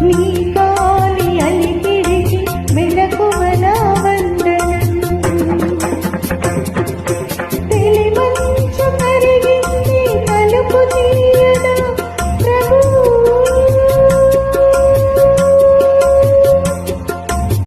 me